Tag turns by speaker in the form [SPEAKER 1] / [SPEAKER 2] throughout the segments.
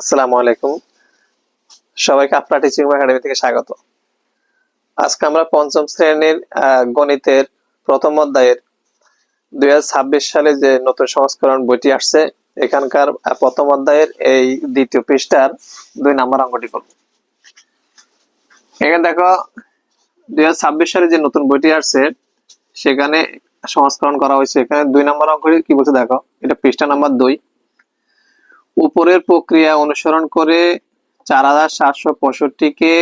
[SPEAKER 1] আসসালামু আলাইকুম। সবাইকে আপনার টিচিং একাডেমি থেকে স্বাগত। আজকে আমরা পঞ্চম শ্রেণির গণিতের প্রথম অধ্যায়ের দুই সালে যে নতুন সংস্করণ বইটি আসছে, এখানকার প্রথম অধ্যায়ের এই দ্বিতীয় পৃষ্ঠার দুই নাম্বার অঙ্কটি করব। এখানে দেখো, দুই ছাব্বিশ সালে যে নতুন বইটি আসছে, সেখানে সংস্করণ করা হয়েছে। এখানে দুই নাম্বার অঙ্কটি কি বলছে দেখো, এটা পৃষ্ঠা নাম্বার দুই। উপরের প্রক্রিয়া অনুসরণ করে চার হাজার সাতশো পঁয়ষট্টিকে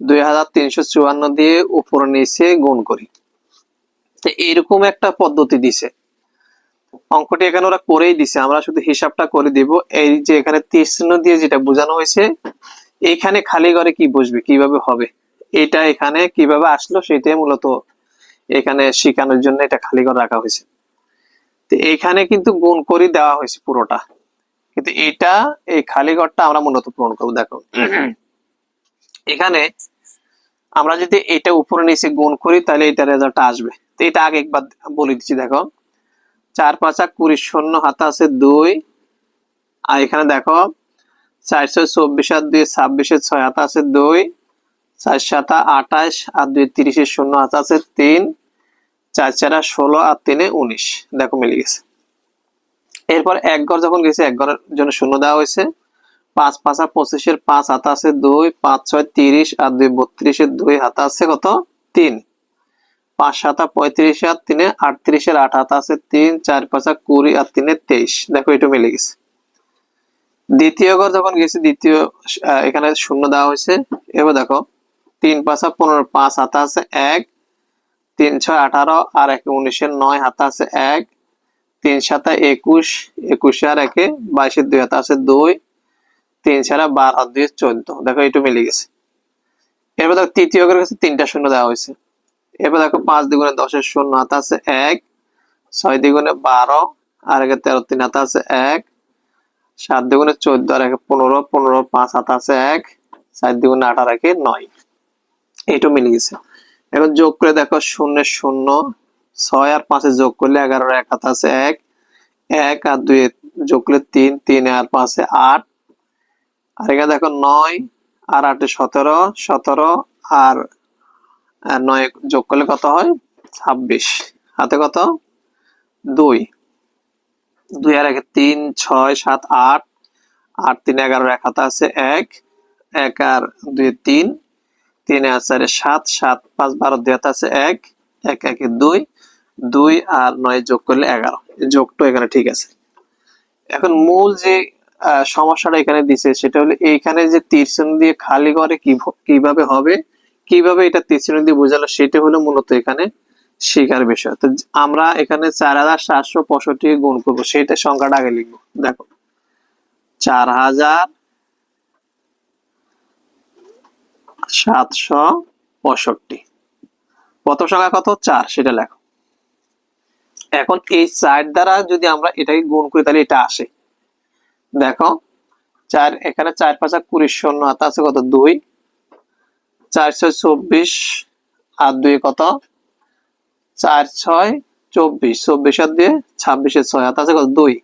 [SPEAKER 1] দুই হাজার তিনশো চুয়ান্ন দিয়ে উপর নিচে গুণ করি। এইরকম একটা পদ্ধতি দিছে। অঙ্কটি এখানে ওরা করেই দিছে। আমরা শুধু হিসাবটা করে দিব। এই যে এখানে তীর চিহ্ন দিয়ে যেটা বোঝানো হয়েছে এখানে খালি ঘরে কি বসবে, কীভাবে হবে? এটা এখানে কীভাবে আসলো সেটাই মূলত এখানে শেখানোর জন্য এটা খালি ঘর রাখা হয়েছে। তো এইখানে কিন্তু গুণ করে দেওয়া হয়েছে পুরোটা। কিন্তু এটা, এই খালি ঘরটা আমরা মূলত পূরণ করব, দেখো। এখানে আমরা যদি এটা উপরে নিচে গুণ করি, তাহলে এটা রেজাল্ট আসবে। তো এটা আগে একবার বলে দিচ্ছি, দেখো। চার পাঁচা কুড়ি শূন্য, হাতে আছে দুই। আর এখানে দেখো চারশো চব্বিশ আর দুই ছাব্বিশের ছয় হাতে আছে দুই। চার সাতা আঠাশ আর দুই তিরিশের শূন্য হাতে আছে তিন। চার চারা ষোলো আর তিনে উনিশ। দেখো মিলে গেছে। এরপর এক ঘর যখন গেছে, এক ঘরের জন্য শূন্য দেওয়া হয়েছে। পাঁচ পাঁচা পঁচিশের পাঁচ হাতা আছে দুই, পাঁচ ছয় তিরিশ আর দুই বত্রিশের দুই হাতা আছে কত? তিন। পাঁচ সাতা পঁয়ত্রিশ আর তিনে আটত্রিশের আট হাতা আছে তিন, চার পাঁচা কুড়ি আর তিনে তেইশ। দেখো, এটা মিলে গেছে। দ্বিতীয় ঘর যখন গেছে, দ্বিতীয় এখানে শূন্য দেওয়া হয়েছে। এবার দেখো, তিন পাঁচা পনেরো, পাঁচ হাতা আছে এক, তিন ছয় আঠারো আর এক উনিশের নয় হাতা আছে এক তিন সাতা একুশ একুশ আর একে বাইশের দুই হাতে আছে দুই। তিন ছাড়া বার আর দুই চোদ্দ। দেখো একটু মিলে গেছে। এরপর দেখো, তৃতীয় ঘরের কাছে তিনটা শূন্য দেওয়া হয়েছে। এরপর দেখো, পাঁচ দ্বিগুণে দশের শূন্য হাতে আছে এক, ছয় দ্বিগুণে বারো, আর একে তেরো তিন হাতে আছে এক, সাত দ্বিগুণে চোদ্দ, আর একে পনেরো পনেরো পাঁচ হাত আছে এক, চার দ্বিগুণে আঠারো একে নয়। এইটু মিলে গেছে। এখন যোগ করে দেখো, শূন্য শূন্য ছয় আর পাঁচে যোগ করলে এগারোর এক হাত আছে এক এক আর দুই যোগ করলে তিন তিন আর পাঁচে আট। আর এখানে দেখো নয় আর আটে সতেরো সতেরো আর নয় যোগ করলে কত হয়? ছাব্বিশ। হাতে কত? দুই। দুই আর একে তিন, ছয়, সাত, আট। আট, তিন এগারো এক হাতে আছে এক। এক আর দুই তিন। তিন আর চারে সাত সাত, পাঁচ, বারো, দুই হাতে আছে এক। এক, একে দুই। দুই আর নয় যোগ করলে এগারো। যোগটা এখানে ঠিক আছে। এখন মূল যে সমস্যাটা এখানে দিছে সেটা হলো এইখানে যে তীর চিহ্ন দিয়ে খালি ঘরে কীভাবে হবে, কীভাবে এটা তীর চিহ্ন দিয়ে বোঝালো সেটা হলো মূলত এখানে শিকার বিষয়। তো আমরা এখানে চার হাজার সাতশো পঁয়ষট্টি গুণ করব, সেটা সংখ্যাটা আগে লিখব। দেখো, চার হাজার সাতশো পঁয়ষট্টি। প্রথম সংখ্যা কত? চার, সেটা লেখো। এখন এই চার দ্বারা যদি আমরা এটাকে গুণ করি, তাহলে এটা আসে। দেখো, চার, এখানে চার পাঁচা কুড়ি শূন্য হাতে আছে কত? দুই। চার ছয় চব্বিশ, আর দুই কত? চার ছয় চব্বিশ চব্বিশ আর দুই ছাব্বিশের ছয় হাতে আছে কত? দুই।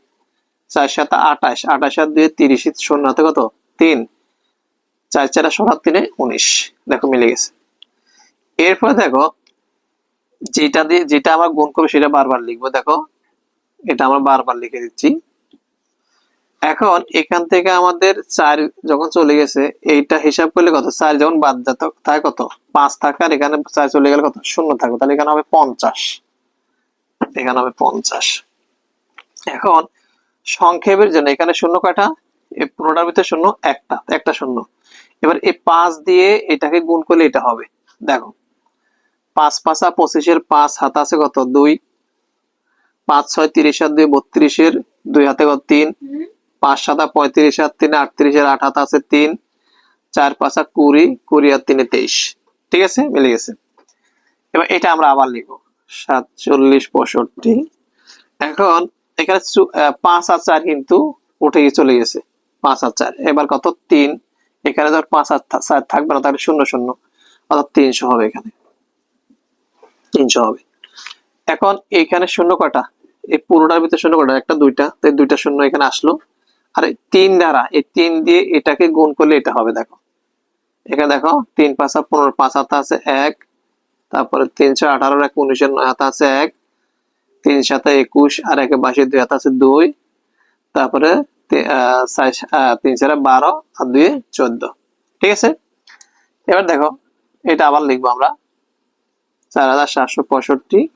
[SPEAKER 1] চার সাত আঠাশ আঠাশ আর দুই তিরিশ শূন্য হাতে কত? তিন। চার চার ষোলো তিনে উনিশ। দেখো, মিলে গেছে। এরপরে দেখো যেটা দিয়ে যেটা আমরা গুণ করব সেটা বারবার লিখব, দেখো। এটা আমরা বারবার লিখে দিচ্ছি। এখন এখান থেকে আমাদের চার যখন চলে গেছে, এইটা হিসাব করলে কত? চার যখন বাদ যেত তাই কত? পাঁচ থাকার এখানে চার চলে গেলে কত? শূন্য থাকবে। তাহলে এখানে হবে পঞ্চাশ। এখানে হবে পঞ্চাশ। এখন সংক্ষেপের জন্য এখানে শূন্য কয়টা? এই পুরোটার ভিতরে শূন্য, একটা। একটা শূন্য। এবার এই পাঁচ দিয়ে এটাকে গুণ করলে এটা হবে। দেখো পাঁচ পাঁচা পঁচিশের পাঁচ হাত আছে কত? দুই। পাঁচ ছয় তিরিশ আর দুই বত্রিশের দুই হাতে কত? তিন। পাঁচ সাতা পঁয়ত্রিশ আর তিনে আটত্রিশের আট হাত আছে তিন। চার পাঁচা কুড়ি কুড়ি আর তিনে তেইশ। ঠিক আছে? মিলে গেছে। এবার এটা আমরা আবার লিখব। সাতচল্লিশ, পঁয়ষট্টি। এখন এখানে পাঁচ আর চার কিন্তু উঠে গিয়ে চলে গেছে। পাঁচ আর চার। এবার কত? তিন। এখানে ধর পাঁচ আর চার থাকবে না, তাহলে শূন্য শূন্য। অর্থাৎ তিনশো হবে এখানে। তিনশো হবে। এখন এখানে শূন্য কটা এই পুরোটার ভিতরে শূন্য কটা একটা, দুইটা, তো দুইটা শূন্য এখানে আসলো। আর এই তিন দ্বারা, এই তিন দিয়ে এটাকে গুণ করলে এটা হবে, দেখো। এখানে দেখো, তিন পাঁচা পনেরো, পাঁচ হাতে আছে এক, তারপরে তিনশো আঠারোর এক উনিশের নয় হাতে আছে এক, তিন সাথে একুশ, আর একে বাসি দুই হাতে আছে দুই, তারপরে তিন চারে বারো, আর দুই চোদ্দ। ঠিক আছে? এবার দেখো, এটা আবার লিখব আমরা। চার হাজার সাতশো পঁয়ষট্টি।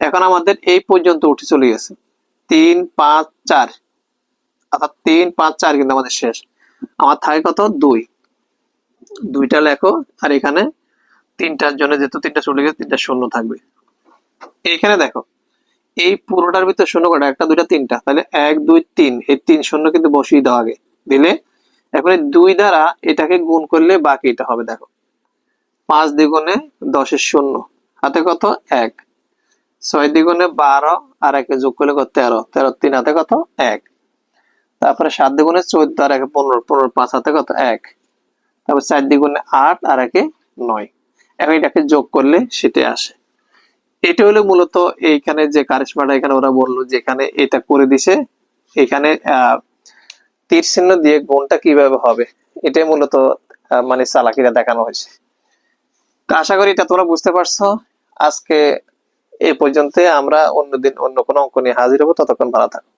[SPEAKER 1] এখন আমাদের এই পর্যন্ত উঠে চলে গেছে। তিন, পাঁচ, চার। অর্থাৎ তিন, পাঁচ, চার কিন্তু আমাদের শেষ। আমার থাকে কত? দুই। দুইটা লেখো, আর এখানে তিনটার জন্য যেহেতু তিনটা চলে গেছে, তিনটা শূন্য থাকবে। এইখানে দেখো, এই পুরোটার ভিতরে শূন্য কটা? একটা, দুইটা, তিনটা। তাহলে এক, দুই, তিন। এই তিন শূন্য কিন্তু বসিয়ে দাও আগে। দিলে এখন দুই দ্বারা এটাকে গুণ করলে বাকি এটা হবে, দেখো। পাঁচ দ্বিগুণে দশের শূন্য। হাতে কত? এক। ছয় দ্বিগুণে বারো আর একে যোগ করলে কত? তেরো। তেরো তিন হাতে কত? এক। তারপরে সাত দ্বিগুণে চোদ্দ আর একে পনেরো। পনেরো পাঁচ হাতে কত? এক। তারপর চার দ্বিগুণে আট আর একে নয়। এখন এটাকে যোগ করলে সেটা আসে। এটা হলো মূলত এইখানে যে কারিশমাটা এখানে ওরা বলল যেখানে এটা করে দিছে। এখানে তীর চিহ্ন দিয়ে গুণটা কীভাবে হবে? এটাই মূলত মানে চালাকিরা দেখানো হয়েছে। আশা করি এটা তোমরা বুঝতে পারছ। আজকে এ পর্যন্ত আমরা অন্যদিন অন্য কোনো অঙ্ক নিয়ে হাজির হব। ততক্ষণ ভালো থাকো।